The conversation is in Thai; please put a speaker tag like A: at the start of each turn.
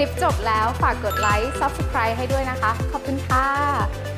A: ลิปจบแล้วฝากกดไลค์ Subscribe ให้ด้วยนะคะ ขอบคุณค่ะ